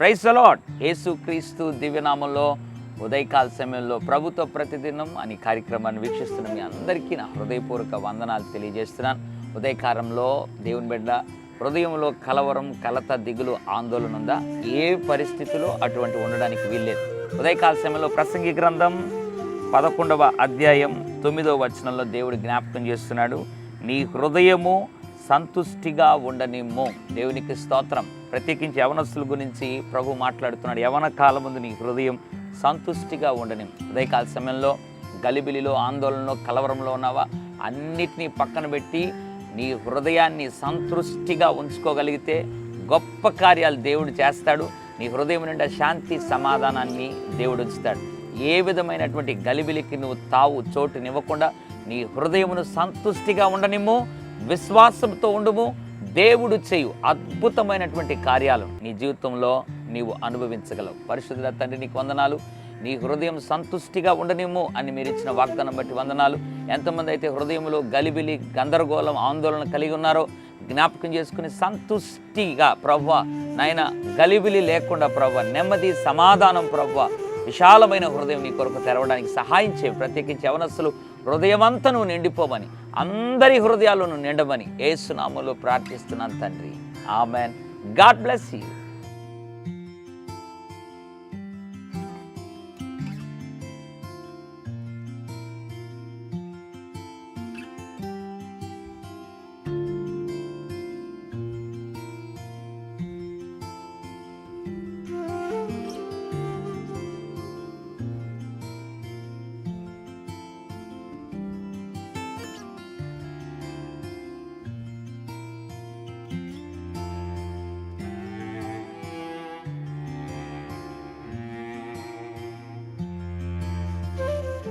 Price allot యేసు క్రీస్తు దివ్యనామంలో ఉదయకాల సమయంలో ప్రభుత్వ ప్రతిదినం అని కార్యక్రమాన్ని వీక్షిస్తున్న మీ అందరికీ నా హృదయపూర్వక వందనాలు తెలియజేస్తున్నాను. ఉదయకాలంలో దేవుని బిడ్డ హృదయంలో కలవరం కలత దిగులు ఆందోళన ఉందా? ఏ పరిస్థితిలో అటువంటి ఉండడానికి వీల్లేదు? ఉదయకాల సమయంలో ప్రసంగి గ్రంథం పదకొండవ అధ్యాయం తొమ్మిదవ వచనంలో దేవుడు జ్ఞాపకం చేస్తున్నాడు. నీ హృదయము సంతుష్టిగా ఉండనిమ్ము. దేవునికి స్తోత్రం. ప్రత్యేకించి యవనస్తుల గురించి ప్రభు మాట్లాడుతున్నాడు. యవన కాలం ముందు నీ హృదయం సంతుష్టిగా ఉండనిమ్ము. ఉదయకాల సమయంలో గలిబిలిలో ఆందోళనలో కలవరంలో ఉన్నావా? అన్నిటినీ పక్కన పెట్టి నీ హృదయాన్ని సంతృష్టిగా ఉంచుకోగలిగితే గొప్ప కార్యాలు దేవుడు చేస్తాడు. నీ హృదయం నిండా శాంతి సమాధానాన్ని దేవుడు ఉంచుతాడు. ఏ విధమైనటువంటి గలిబిలికి నువ్వు తావు చోటునివ్వకుండా నీ హృదయమును సంతుష్టిగా ఉండనిమ్ము. విశ్వాసంతో ఉండుము. దేవుడు చేయు అద్భుతమైనటువంటి కార్యాలు నీ జీవితంలో నీవు అనుభవించగలవు. పరిశుద్ధుల తండ్రి నీకు వందనాలు. నీ హృదయం సంతుష్టిగా ఉండనిమ్ము అని మీరు ఇచ్చిన వాగ్దానం బట్టి వందనాలు. ఎంతమంది అయితే హృదయంలో గలిబిలి గందరగోళం ఆందోళన కలిగి ఉన్నారో జ్ఞాపకం చేసుకుని సంతుష్టిగా ప్రవ్వ నాయన గలిబిలి లేకుండా ప్రవ్వ నెమ్మది సమాధానం ప్రవ్వ విశాలమైన హృదయం నీ కొరకు తెరవడానికి సహాయం చేయి. ప్రత్యేకించి అవనస్సులు హృదయమంతా నువ్వు నిండిపోమని అందరి హృదయాలను నిండమని ఏసునామలో ప్రార్థిస్తున్నాను తండ్రి. ఆమెన్. God bless you.